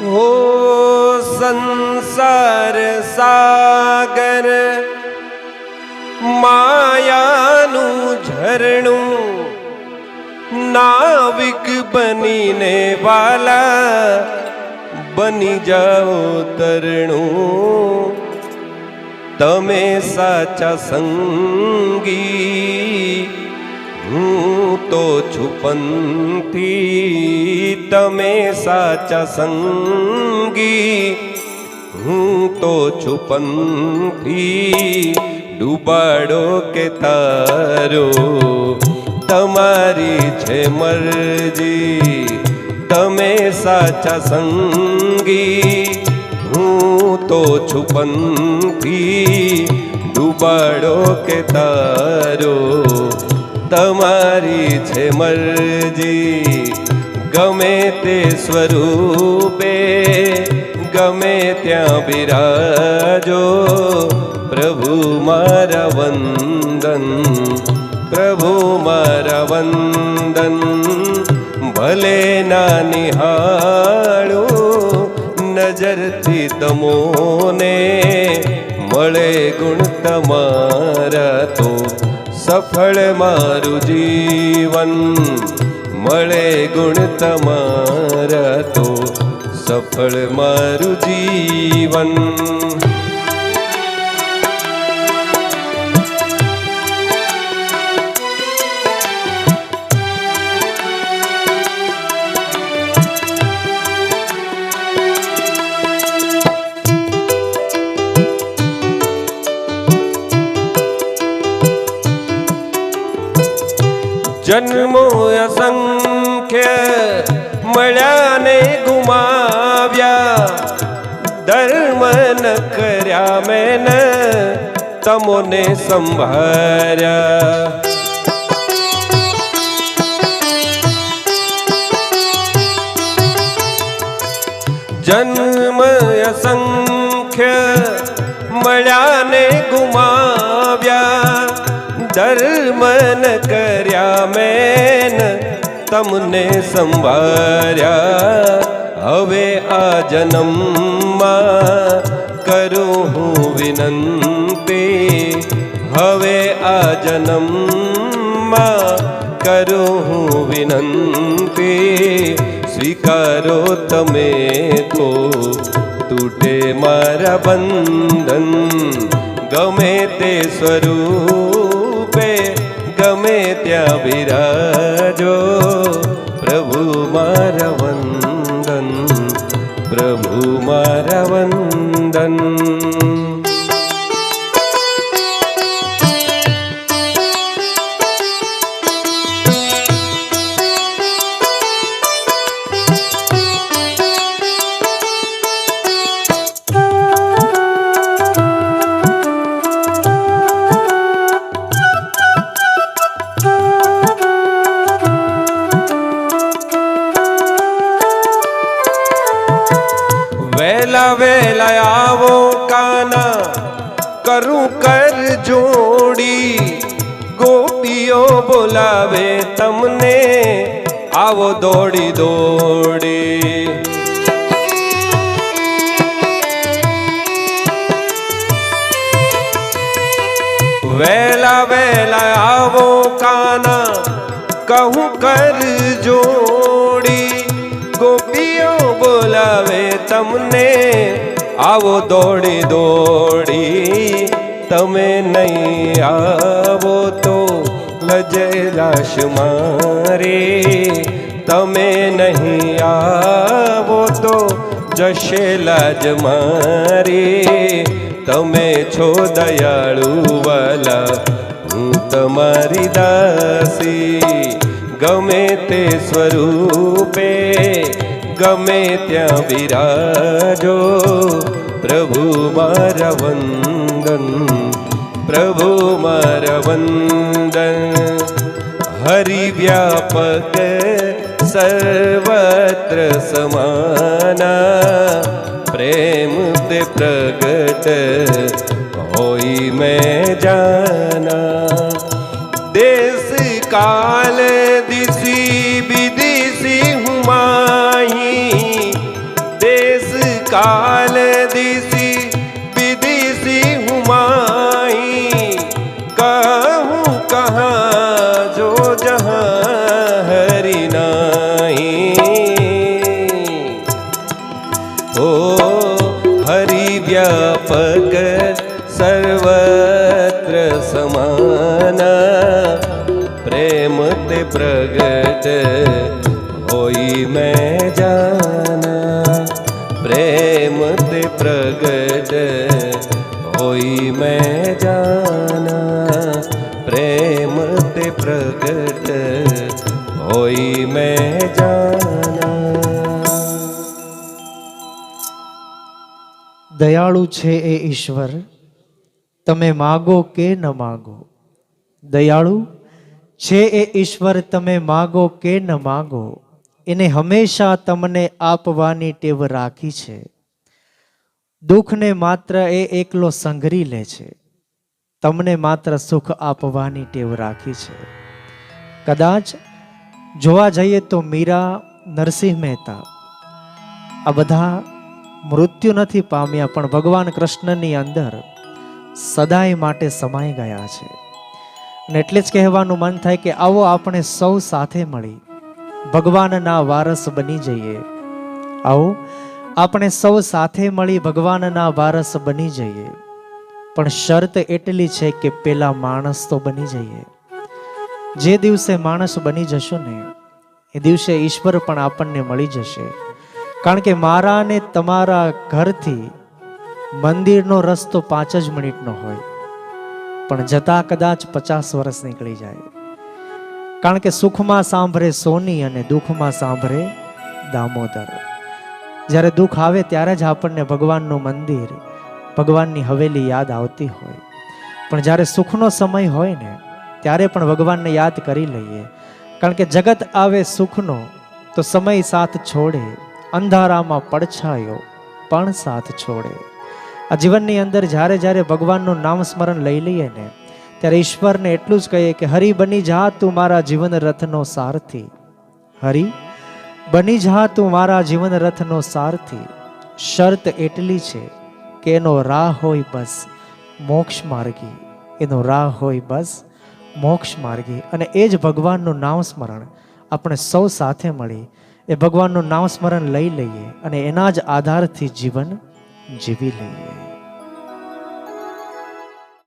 હો સંસાર સાગર માયાનું ઝરણું નાવિક બનીને વાલા બની જાઓ તરણું તમે સાચા સંગી હું તો છુપનથી તમે સાચા સંગી. હું તો છુપનથી ડૂબાડો કે તારો. તમારી છે મરજી, તમે સાચા સંગી. હું તો છુપનથી ડૂબાડો કે તારો. તમારી છે મરજી ગમે તે સ્વરૂપે, ગમે ત્યાં બિરાજો. પ્રભુ મારા વંદન, પ્રભુ મારા વંદન, ભલે ના નિહાળો નજરથી તમોને, મળે ગુણ તમારા તો. સફળ મારું જીવન. મળે ગુણ તમારા તો સફળ મારું જીવન. जन्मो असंख्य मळ्याने गुमाव्या धर्म न कर्या मेन तमोने संभाऱ्या. जन्म असंख्य मळ्याने ધર્મ ન કર્યા મેન, તમને સંભાર્યા હવે આ જન્મમાં કરું હું વિનંતી. હવે આ જન્મમાં કરું હું વિનંતી. સ્વીકારો તમે તો તૂટે મારા બંધન. ગમે તે સ્વરૂપે ગમે ત્યાં બિરાજો પ્રભુ મારા વંદન પ્રભુ મારા વંદન કરું કર જોડી. ગોપીઓ બોલાવે તમને. આવો દોડી દોડી. વેલા વેલા આવો કાના. કહું કર જોડી. ગોપીઓ બોલાવે તમને. આવો દોડી દોડી, તમે નહીં આવો તો લજેલાશ મારે. તમે નહીં આવો તો જશે લાજ મારી. તમે છો દયાળુ વાલા, હું તમારી દાસી. ગમે તે સ્વરૂપે ગમે ત્યાં બિરાજો. પ્રભુ મારા વંદન, પ્રભુ મારા વંદન. હરિ વ્યાપક સર્વત્ર સમાના. પ્રેમ તે પ્રગટ હોય મેં જાના. દેશ કાલ દેશ કાલે દિશી વિદિશી હુમાઈ કહું કહા જો જહાં હરી નાહી ઓ હરી વ્યાપક સર્વત્ર સમાના પ્રેમ તે પ્રગટ નિકટ હોઈ મેં જાના, પ્રેમ તે પ્રગટ હોઈ મેં જાના. દયાળુ છે એ ઈશ્વર, તમે માગો કે ન માગો? દયાળુ છે એ ઈશ્વર, તમે માગો કે ન માગો? એને હંમેશા તમને આપવાની ટેવ રાખી છે. દુઃખને માત્ર એ એકલો સંઘરી લે છે. તમને માત્ર સુખ આપવાની ટેવ રાખી છે. કદાચ જોવા જઈએ તો મીરા, નરસિંહ મહેતા, આ બધા મૃત્યુ નથી પામ્યા, પણ ભગવાન કૃષ્ણની અંદર સદાય માટે સમાઈ ગયા છે. અને એટલે જ કહેવાનું મન થાય કે આવો આપણે સૌ સાથે મળી. ભગવાનના વારસ બની જઈએ. આવો આપણે સૌ સાથે મળી ભગવાનના વારસ બની જઈએ. પણ શરત એટલી છે કે પેલા માણસ તો બની જઈએ. જે દિવસે માણસ બની જશો ને, એ દિવસે ઈશ્વર પણ આપણને મળી જશે. કારણ કે મારા ને તમારા ઘરથી મંદિરનો રસ્તો પાંચ જ મિનિટનો હોય. પણ જતા કદાચ પચાસ વર્ષ નીકળી જાય. કારણ કે સુખમાં સાંભળે સોની અને દુઃખમાં સાંભળે દામોદર. જ્યારે દુઃખ આવે ત્યારે જ આપણને ભગવાનનું મંદિર, ભગવાનની હવેલી યાદ આવતી હોય. પણ જ્યારે સુખનો સમય હોય ને, ત્યારે પણ ભગવાનને યાદ કરી લઈએ. કારણ કે જગત આવે સુખનો, તો સમય સાથ છોડે. અંધારામાં પડછાયો, પણ સાથ છોડે. આ જીવનની અંદર જ્યારે જ્યારે ભગવાનનું નામ સ્મરણ લઈ લઈએ ને, ત્યારે ઈશ્વરને એટલું જ કહીએ કે, હરિ બની જા તું મારા જીવન રથનો સારથી. હરિ બની જા તું મારા જીવન રથનો સારથી. શરત એટલી છે કે એનો રાહ હોય બસ મોક્ષ માર્ગી. એનો રાહ હોય બસ મોક્ષ માર્ગી. અને એ જ ભગવાનનું નામ સ્મરણ આપણે સૌ સાથે મળી. એ ભગવાનનું નામ સ્મરણ લઈ લઈએ અને એના જ આધારથી જીવન જીવી લઈએ.